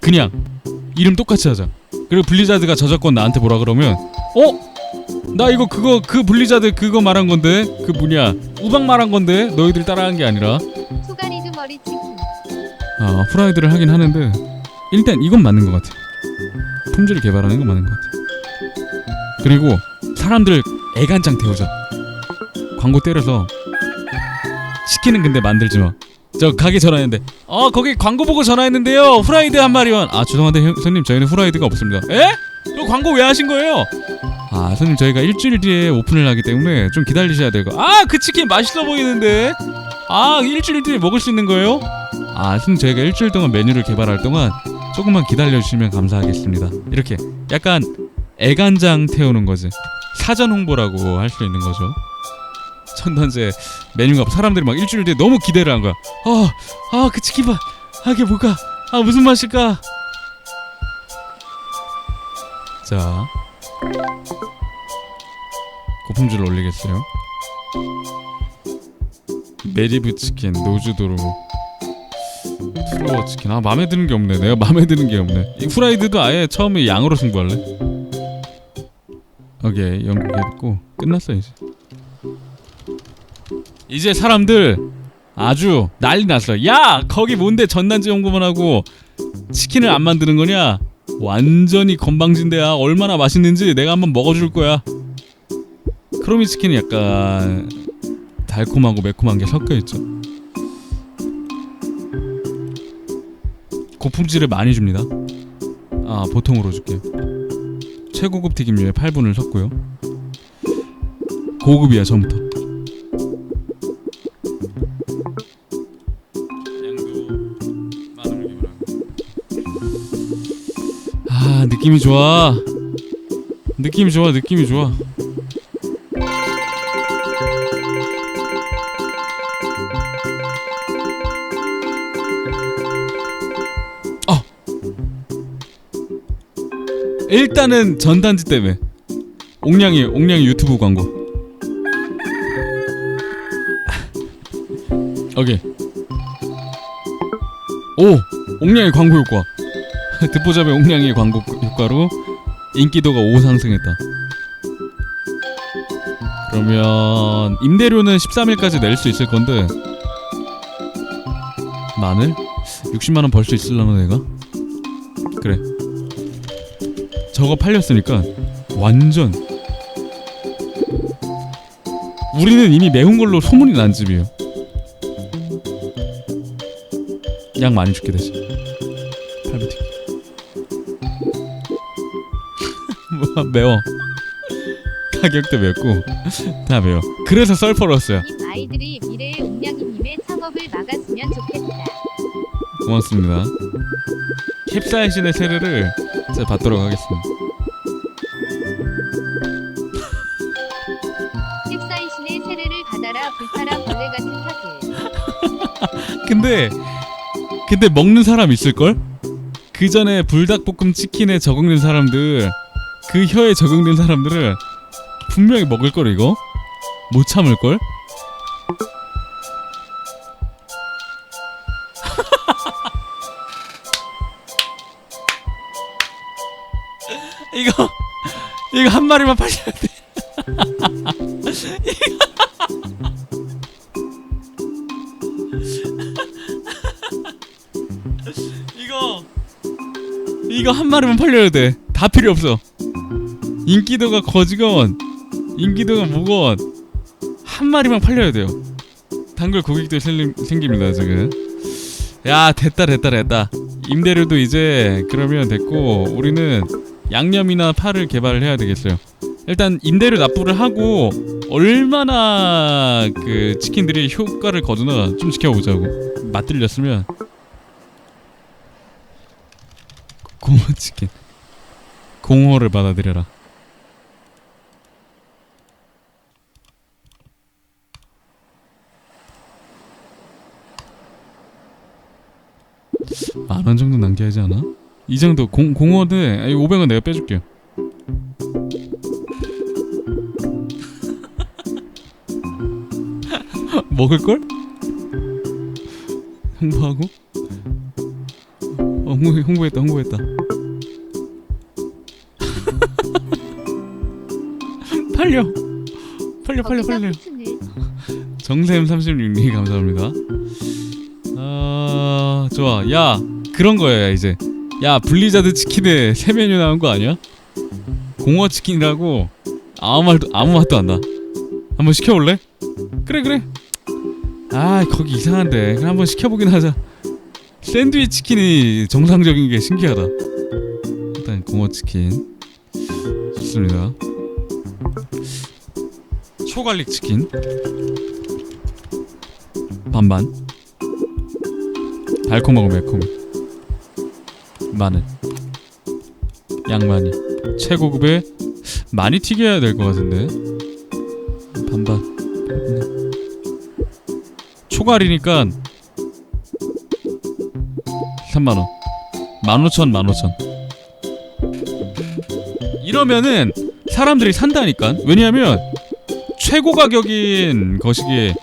그냥 이름 똑같이 하자. 그리고 블리자드가 저작권 나한테 뭐라 그러면 어? 나 이거 그거 그 블리자드 그거 말한 건데 그 뭐냐 우박 말한 건데 너희들 따라한 게 아니라 소가리드 머리 치킨 아 프라이드를 하긴 하는데 일단 이건 맞는 것 같아. 품질을 개발하는 건 맞는 것 같아. 그리고 사람들 애간장 태우자. 광고 때려서 시키는 근데 만들지 마. 저 가게 전화했는데 어 거기 광고 보고 전화했는데요. 후라이드 한 마리만. 아 죄송한데 형- 손님 저희는 후라이드가 없습니다. 에? 그 광고 왜 하신 거예요? 아 손님 저희가 일주일 뒤에 오픈을 하기 때문에 좀 기다리셔야 되고 아그 치킨 맛있어 보이는데. 아 일주일 뒤에 먹을 수 있는 거예요? 아 손님 저희가 일주일 동안 메뉴를 개발할 동안 조금만 기다려 주시면 감사하겠습니다. 이렇게 약간 애간장 태우는 거지. 사전 홍보라고 할 수 있는 거죠 천단제 메뉴가 사람들이 막 일주일 뒤에 너무 기대를 한 거야. 아 아 그 치킨 맛 아, 이게 뭘까? 아 무슨 맛일까? 자. 고품질을 올리겠어요. 메리브 치킨 노즈도로 프로어 치킨. 아 마음에 드는 게 없네. 내가 마음에 드는 게 없네. 이 후라이드도 아예 처음에 양으로 승부할래? 오케이. 연구했고 끝났어 이제 이제 사람들 아주 난리 났어. 야 거기 뭔데 전단지 연구만 하고 치킨을 안 만드는 거냐? 완전히 건방진데야. 얼마나 맛있는지 내가 한번 먹어줄 거야. 크로미 치킨은 약간 달콤하고 매콤한 게 섞여 있죠. 고품질을 많이 줍니다. 아 보통으로 줄게요. 최고급 튀김류에 8분을 섞고요. 고급이야 처음부터 느낌이 좋아. 느낌이 좋아 느낌이 좋아. 어. 일단은 전단지 때문에. 옥량이 옥량이 유튜브 광고. 오케이. 오 옥량이 광고 효과 듣보잡의 옥량이 광고 효과로 인기도가 5 상승했다. 그러면 임대료는 13일까지 낼 수 있을 건데 마늘 60만 원 벌 수 있을라나 내가? 그래. 저거 팔렸으니까 완전. 우리는 이미 매운 걸로 소문이 난 집이에요. 양 많이 줄게 대신 매워. 가격도 맵고 다 매워. 그래서 썰퍼러스야 님 아이들이 미래의 옥냥이님의 창업을 막았으면 좋겠다. 고맙습니다. 캡사이신의 세례를 제가 받도록 하겠습니다. 캡사이신의 세례를 받아라 불타라 벌레 같은 사슬. 근데 근데 먹는 사람 있을 걸? 그 전에 불닭볶음 치킨에 적응된 사람들 그 혀에 적응된 사람들은 분명히 먹을 걸 이거 못 참을 걸? 이거 이거 한 마리만 팔려야 돼. 이거 이거 한 마리만 팔려야 돼. 다 필요 없어. 인기도가 거지건 인기도가 뭐건 한 마리만 팔려야 돼요. 단골 고객들 생림, 생깁니다 지금. 야 됐다 됐다 됐다. 임대료도 이제 그러면 됐고 우리는 양념이나 파를 개발을 해야 되겠어요. 일단 임대료 납부를 하고 얼마나 그 치킨들이 효과를 거두나 좀 지켜보자고. 맛들렸으면 공허 치킨 공허를 받아들여라 만 원 정도 남겨야지 않아? 이 정도. 공, 아니 500원 내가 빼줄게요. 먹을걸? 홍보하고? 홍보, 홍보했다 홍보했다. 팔려. 팔려 팔려 팔려. 정샘 36님 감사합니다. 아 좋아 야 그런 거야 이제 야 블리자드 치킨에 새 메뉴 나온 거 아니야? 공어 치킨이라고 아무 말도 아무 맛도 안 나. 한번 시켜볼래? 그래 그래. 아 거기 이상한데 그럼 한번 시켜보긴 하자. 샌드위치 치킨이 정상적인 게 신기하다. 일단 공어 치킨 좋습니다. 초갈릭 치킨 반반. 달콤하고 매콤. 마늘. 양마니. 최고급의 많이 튀겨야 될 것 같은데 반반 초갈이니까 3만원 15,000 15,000 이러면은 사람들이 산다니까 왜냐하면 최고 가격인 거시기에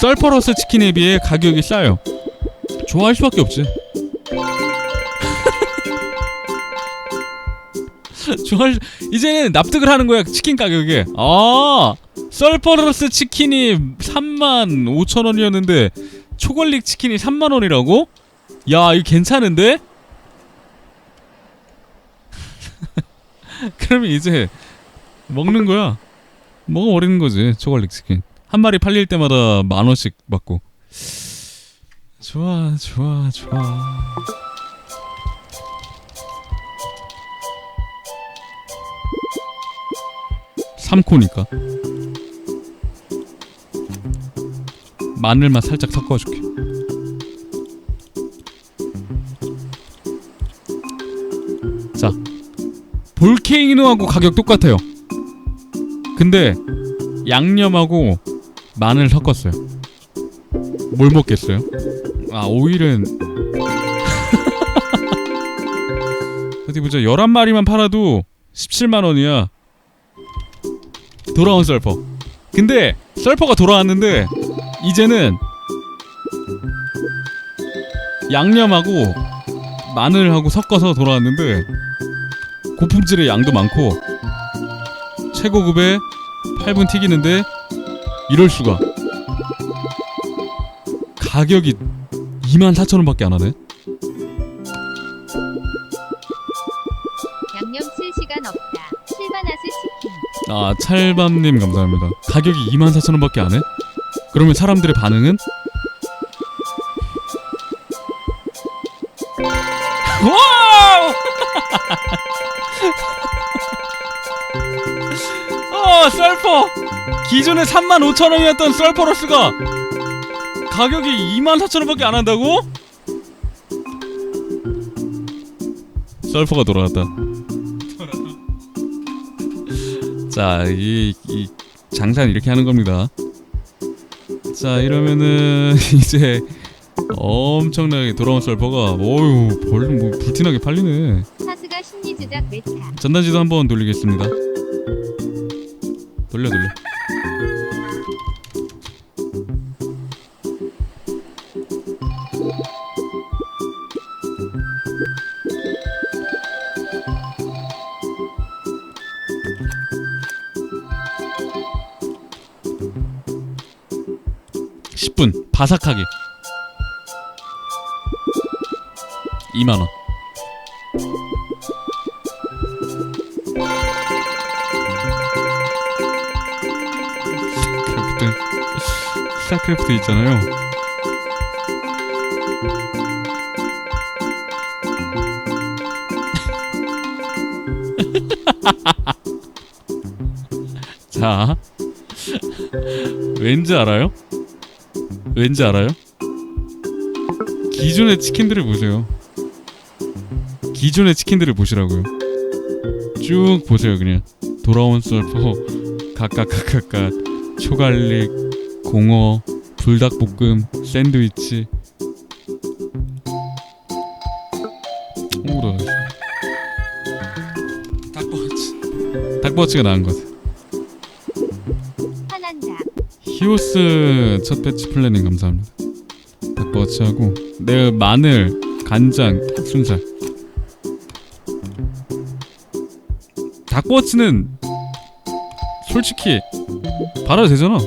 썰퍼러스 치킨에 비해 가격이 싸요 좋아할 수밖에 없지. 좋아할 이제는 납득을 하는 거야 치킨 가격에. 아 썰퍼러스 치킨이 3만 5천 원이었는데 초걸릭 치킨이 3만 원이라고? 야 이거 괜찮은데? 그러면 이제 먹는 거야. 먹어버리는 거지 초걸릭 치킨. 한 마리 팔릴 때마다 만 원씩 받고 좋아 좋아 좋아. 삼코니까. 마늘만 살짝 섞어줄게. 자 볼케이노하고 가격 똑같아요. 근데 양념하고 마늘 섞었어요. 뭘 먹겠어요? 아 오일은. 어디 보자. 11마리만 팔아도 17만원이야. 돌아온 썰퍼. 근데 썰퍼가 돌아왔는데 이제는 양념하고 마늘하고 섞어서 돌아왔는데 고품질의 양도 많고 최고급의 8분 튀기는데 이럴 수가. 가격이 24,000원밖에 안 하네. 양념 쓸 시간 없다. 실바나스 치킨. 아 찰밤님 감사합니다. 가격이 24,000원밖에 안 해? 그러면 사람들의 반응은? 와우! 어 썰퍼 기존에 35,000원이었던 썰퍼러스가 가격이 24,000원밖에 안 한다고? 썰퍼가 돌아왔다. 자, 이, 이 장사는 이렇게 하는 겁니다. 자, 이러면은 이제 엄청나게 돌아온 썰퍼가 어유 벌 뭐 불티나게 팔리네. 사스가 심리 조작 메타. 전단지도 한번 돌리겠습니다. 돌려 돌려. (10분) 바삭하게. 2만원. 스타크래프트 스타크래프트 있잖아요. 자 왠지 알아요? 왠지 알아요? 기존의 치킨들을 보세요. 기존의 치킨들을 보시라고요. 쭉 보세요 그냥. 돌아온 썰퍼 각각 각각 각 초갈릭 공어 불닭볶음 샌드위치. 하겠습니다 닭버치 닭버치가 나은 것 같아 히오스 첫 배치 플래닝 감사합니다 닭버치하고 내 마늘 간장, 닭순살. 닭꼬치는 솔직히 발라도 되잖아.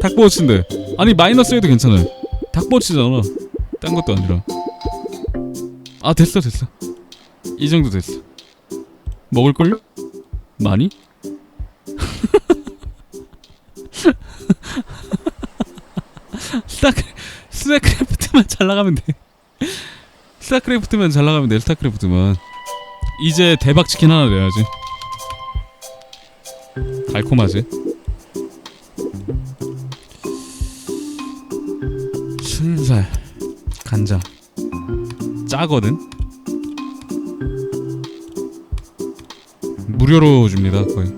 닭꼬치인데 아니 마이너스 해도 괜찮아요. 닭꼬치잖아. 딴 것도 아니라. 아 됐어 됐어. 이 정도 됐어. 먹을걸요? 많이? 스타크 스타크래프트만 잘 나가면 돼. 스타크래프트만 잘 나가면 돼. 스타크래프트만. 이제 대박 치킨 하나 내야지. 달콤하지? 순살, 간장, 짜거든. 무료로 줍니다 거의.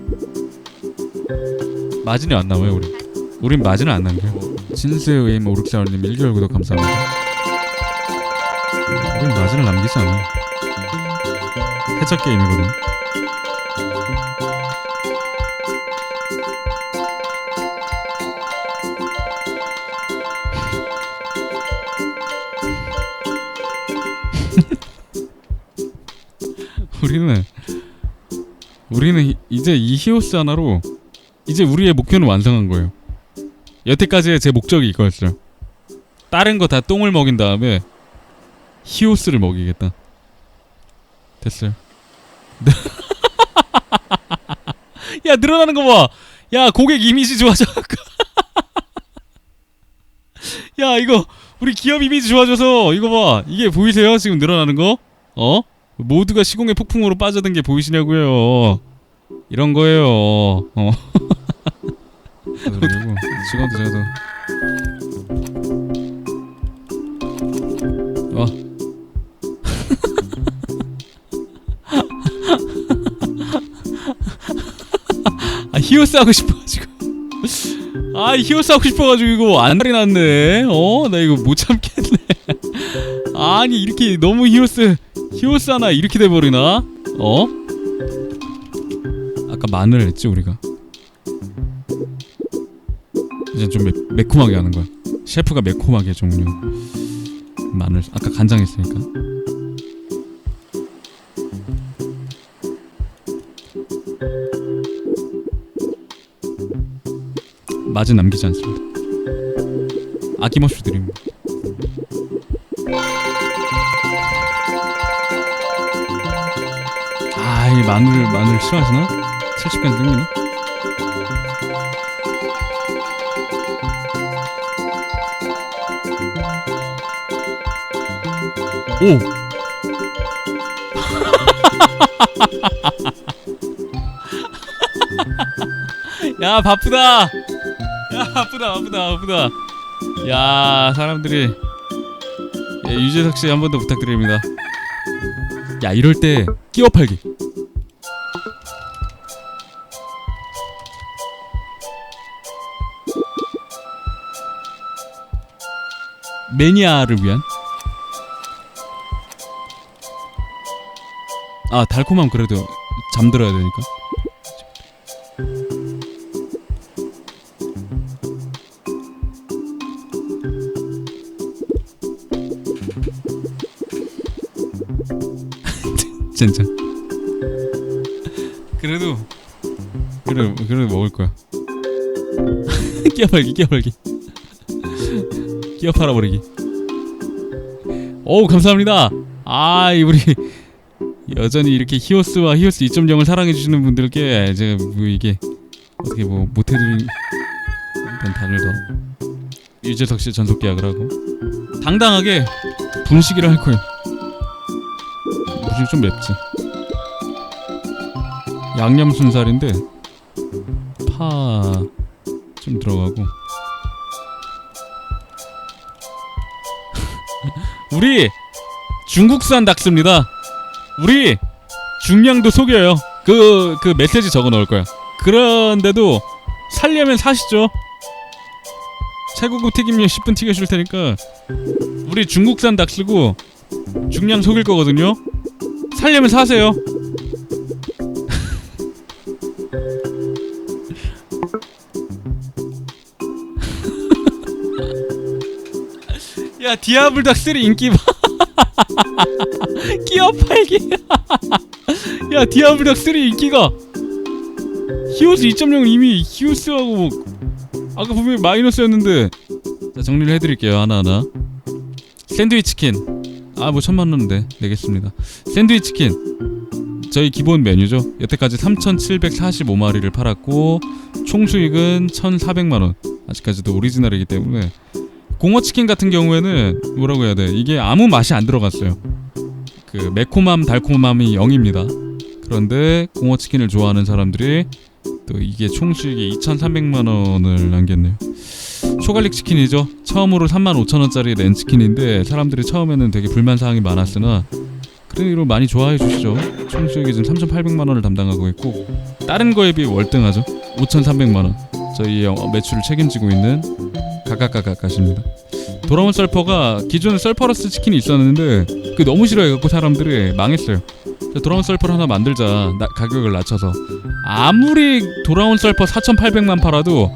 마진이 안 나와요 우리. 우린 마진을 안 남겨요. 진스의 뭐 오륙사원님 1개월 구독 감사합니다. 우린 마진을 남기지 않아요. 해적 게임이거든. 우리는 우리는 이- 이제 이 히오스 하나로 이제 우리의 목표는 완성한 거예요. 여태까지의 제 목적이 이거였어요. 다른 거 다 똥을 먹인 다음에 히오스를 먹이겠다. 됐어요. 야 늘어나는 거 봐. 야 고객 이미지 좋아져. 야 이거 우리 기업 이미지 좋아져서 이거 봐. 이게 보이세요? 지금 늘어나는 거? 어? 모두가 시공의 폭풍으로 빠져든 게 보이시냐고요. 이런 거예요. 어. 그리고 시간도 제가 더 와. 아 히오스 하고 싶어가지고. 아 히오스 하고 싶어가지고 이거 안달이 났네. 어 나 이거 못 참겠네. 아니 이렇게 너무 히오스 히오스 하나 이렇게 돼버리나? 어? 아까 마늘 했지 우리가 이제 좀 매, 매콤하게 하는 거야. 셰프가 매콤하게 종류. 마늘. 아까 간장 했으니까. 맛은 남기지 않습니다. 아낌없이 드립니다. 아이 마늘 마늘 싫어하시나? 70까지 땡기나? 오! 야 바쁘다. 야 바쁘다 바쁘다 바쁘다. 야 사람들이. 예, 유재석 씨 한 번 더 부탁드립니다. 야 이럴 때 끼워 팔기. 매니아를 위한 아 달콤함 그래도 잠들어야 되니까. 진짜. 그래도 그래 그래도 먹을 거야. 끼어팔기 끼어팔기. 끼어 팔아 버리기. 어우 감사합니다. 아 우리 여전히 이렇게 히오스와 히오스 2.0을 사랑해 주시는 분들께 제가 뭐 이게 어떻게 뭐 못해드린 단을 더 유재석 씨 전속 계약을 하고 당당하게 분식이를 할 거예요. 분식 좀 맵지. 양념 순살인데 파 좀 들어가고. 우리 중국산 닭습니다. 우리 중량도 속여요. 그, 그 메시지 적어 넣을 거야. 그런데도 살려면 사시죠. 최고급 튀김료 10분 튀겨줄 테니까 우리 중국산 닭 쓰고 중량 속일 거거든요. 살려면 사세요. 야 디아블닥 3 인기 봐 팔기. 야 디아블닥 3 인기가. 히오스 2.0은 이미 히오스하고 뭐 아까 분명히 마이너스였는데. 자 정리를 해드릴게요. 하나하나. 샌드위치 치킨. 아 뭐 천만 원인데 내겠습니다. 샌드위치 치킨. 저희 기본 메뉴죠. 여태까지 3,745마리를 팔았고 총 수익은 1,400만 원. 아직까지도 오리지널이기 때문에. 공어 치킨 같은 경우에는 뭐라고 해야 돼? 이게 아무 맛이 안 들어갔어요 그 매콤함 달콤함이 0입니다. 그런데 공어 치킨을 좋아하는 사람들이 또 이게 총 수익이 2,300만 원을 남겼네요. 초갈릭 치킨이죠. 처음으로 35,000원짜리 낸 치킨인데 사람들이 처음에는 되게 불만 사항이 많았으나 그래도 많이 좋아해 주시죠. 총 수익이 지금 3,800만 원을 담당하고 있고 다른 거에 비해 월등하죠. 5,300만 원. 저희 어, 매출을 책임지고 있는 가까까까까십니다. 돌아온 썰퍼가 기존에 썰퍼러스 치킨이 있었는데 그 너무 싫어해갖고 사람들이 망했어요 그래서 돌아온 썰퍼를 하나 만들자 나- 가격을 낮춰서 아무리 돌아온 썰퍼 4,800만 팔아도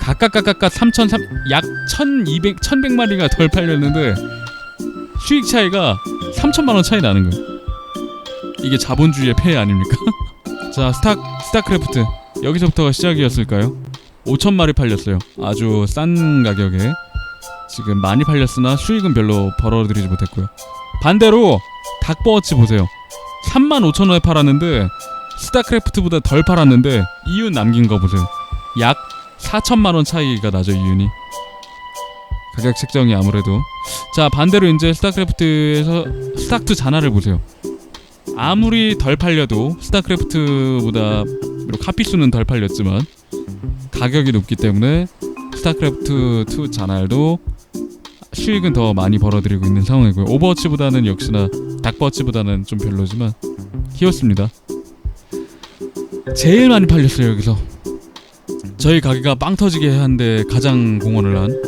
가까까까까 3,300, 약 1,200, 1,100마리가 덜 팔렸는데 수익 차이가 3천만 원 차이 나는 거예요. 이게 자본주의의 폐해 아닙니까? 자, 스타 스타크래프트 여기서부터가 시작이었을까요? 5천 마리 팔렸어요. 아주 싼 가격에 지금 많이 팔렸으나 수익은 별로 벌어들이지 못했고요. 반대로 닥버워치 보세요. 3만 5천 원에 팔았는데 스타크래프트보다 덜 팔았는데 이윤 남긴 거 보세요. 약 4천만 원 차이가 나죠 이윤이. 가격 책정이 아무래도 자 반대로 이제 스타크래프트에서 스타크 잔화를 보세요. 아무리 덜 팔려도 스타크래프트보다 비록 카피 수는 덜 팔렸지만 가격이 높기 때문에 스타크래프트 2 잔할도 수익은 더 많이 벌어들이고 있는 상황이고요. 오버워치보다는 역시나 닥버워치보다는 좀 별로지만 히었습니다. 제일 많이 팔렸어요 여기서. 저희 가게가 빵 터지게 한데 가장 공헌을 한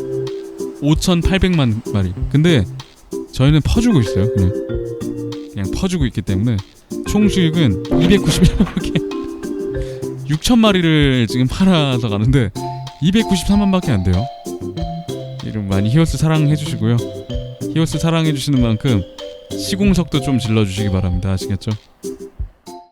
5,800만 마리. 근데 저희는 퍼주고 있어요. 그냥 그냥 퍼주고 있기 때문에 총 수익은 291만밖에 6천 마리를 지금 팔아서 가는데 293만밖에 안 돼요. 이름 많이 히오스 사랑해 주시고요. 히오스 사랑해 주시는 만큼 시공석도 좀 질러 주시기 바랍니다. 아시겠죠?